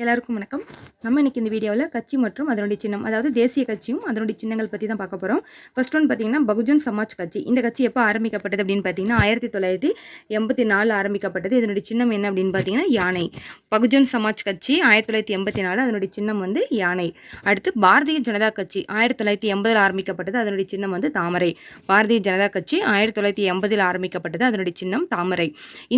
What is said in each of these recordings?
எல்லாருக்கும் வணக்கம். நம்ம இன்னைக்கு இந்த வீடியோவில் கட்சி மற்றும் அதனுடைய சின்னம் அதாவது தேசிய கட்சியும் அதனுடைய சின்னங்கள் பற்றி தான் பார்க்க போகிறோம் ஃபர்ஸ்ட் ஒன் பார்த்தீங்கன்னா பகுஜன் சமாஜ் கட்சி. இந்த கட்சி எப்போ ஆரம்பிக்கப்பட்டது அப்படின்னு பார்த்தீங்கன்னா ஆயிரத்தி தொள்ளாயிரத்தி எண்பத்தி நாலு ஆரம்பிக்கப்பட்டது. இதனுடைய சின்னம் என்ன அப்படின்னு பார்த்தீங்கன்னா யானை. பகுஜன் சமாஜ் கட்சி ஆயிரத்தி தொள்ளாயிரத்தி எண்பத்தி நாலு அதனுடைய சின்னம் வந்து யானை. அடுத்து பாரதிய ஜனதா கட்சி ஆயிரத்தி தொள்ளாயிரத்தி எண்பதில் ஆரம்பிக்கப்பட்டது. அதனுடைய சின்னம் வந்து தாமரை. பாரதிய ஜனதா கட்சி ஆயிரத்தி தொள்ளாயிரத்தி எண்பதில் ஆரம்பிக்கப்பட்டது. அதனுடைய சின்னம் தாமரை.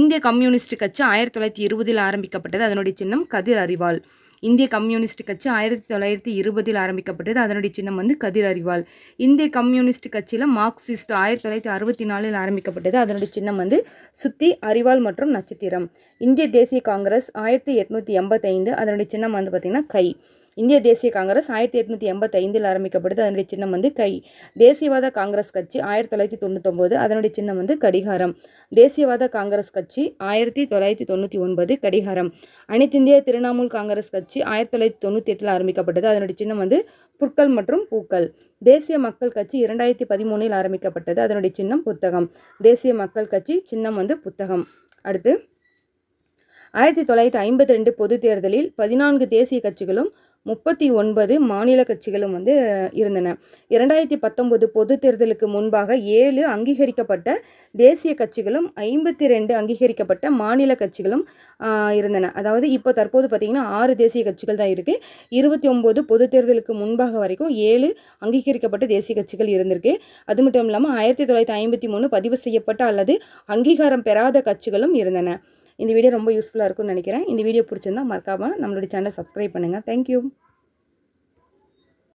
இந்திய கம்யூனிஸ்ட் கட்சி ஆயிரத்தி தொள்ளாயிரத்தி இருபதில் ஆரம்பிக்கப்பட்டது. அதனுடைய சின்னம் கதிர் அறிவாள். இந்திய கம்யூனிஸ்ட் கட்சி ஆயிரத்தி தொள்ளாயிரத்தி இருபதில் ஆரம்பிக்கப்பட்டது. அதனுடைய சின்னம் வந்து கதிர் அறிவாள். இந்திய கம்யூனிஸ்ட் கட்சியில் மார்க்சிஸ்ட் ஆயிரத்தி தொள்ளாயிரத்தி அறுபத்தி நாலில் ஆரம்பிக்கப்பட்டது. அதனுடைய சின்னம் வந்து சுத்தி அறிவாள் மற்றும் நட்சத்திரம். இந்திய தேசிய காங்கிரஸ் ஆயிரத்தி எட்நூற்றி எண்பத்தைந்து. அதனுடைய சின்னம் வந்து பார்த்திங்கன்னா கை. இந்திய தேசிய காங்கிரஸ் ஆயிரத்தி எட்நூற்றி எண்பத்தைந்தில் ஆரம்பிக்கப்பட்டது அதனுடைய சின்னம் வந்து கை. தேசியவாத காங்கிரஸ் கட்சி ஆயிரத்தி தொள்ளாயிரத்தி தொண்ணூத்தொம்போது அதனுடைய சின்னம் வந்து கடிகாரம். தேசியவாத காங்கிரஸ் கட்சி ஆயிரத்தி தொள்ளாயிரத்தி தொண்ணூற்றி ஒன்பது கடிகாரம். அனைத்திந்திய திரிணாமுல் காங்கிரஸ் கட்சி ஆயிரத்தி தொள்ளாயிரத்தி தொண்ணூற்றி எட்டில் ஆரம்பிக்கப்பட்டது. அதனுடைய சின்னம் வந்து புற்கள் மற்றும் பூக்கள். தேசிய மக்கள் கட்சி இரண்டாயிரத்தி பதிமூணில் ஆரம்பிக்கப்பட்டது. அதனுடைய சின்னம் புத்தகம். தேசிய மக்கள் கட்சி சின்னம் வந்து புத்தகம். அடுத்து ஆயிரத்தி தொள்ளாயிரத்தி ஐம்பத்தி ரெண்டு பொது தேர்தலில் பதினான்கு தேசிய கட்சிகளும் முப்பத்தி ஒன்பது மாநில கட்சிகளும் வந்து இருந்தன. இரண்டாயிரத்தி பத்தொன்பது பொது தேர்தலுக்கு முன்பாக ஏழு அங்கீகரிக்கப்பட்ட தேசிய கட்சிகளும் ஐம்பத்தி ரெண்டு அங்கீகரிக்கப்பட்ட மாநில கட்சிகளும் இருந்தன. அதாவது இப்போ தற்போது பார்த்திங்கன்னா ஆறு தேசிய கட்சிகள் தான் இருக்குது இருபத்தி ஒம்பது பொது தேர்தலுக்கு முன்பாக வரைக்கும் ஏழு அங்கீகரிக்கப்பட்ட தேசிய கட்சிகள் இருந்திருக்கு. அது மட்டும் இல்லாமல் ஆயிரத்தி தொள்ளாயிரத்தி ஐம்பத்தி மூணு பதிவு செய்யப்பட்ட அல்லது அங்கீகாரம் பெறாத கட்சிகளும் இருந்தன. இந்த வீடியோ ரொம்ப யூஸ்ஃபுல்லாக இருக்கும்னு நினைக்கிறேன். இந்த வீடியோ பிடிச்சிருந்தா மறக்காமல் நம்மளுடைய சேனலை சப்ஸ்கிரைப் பண்ணுங்கள் தேங்க்யூ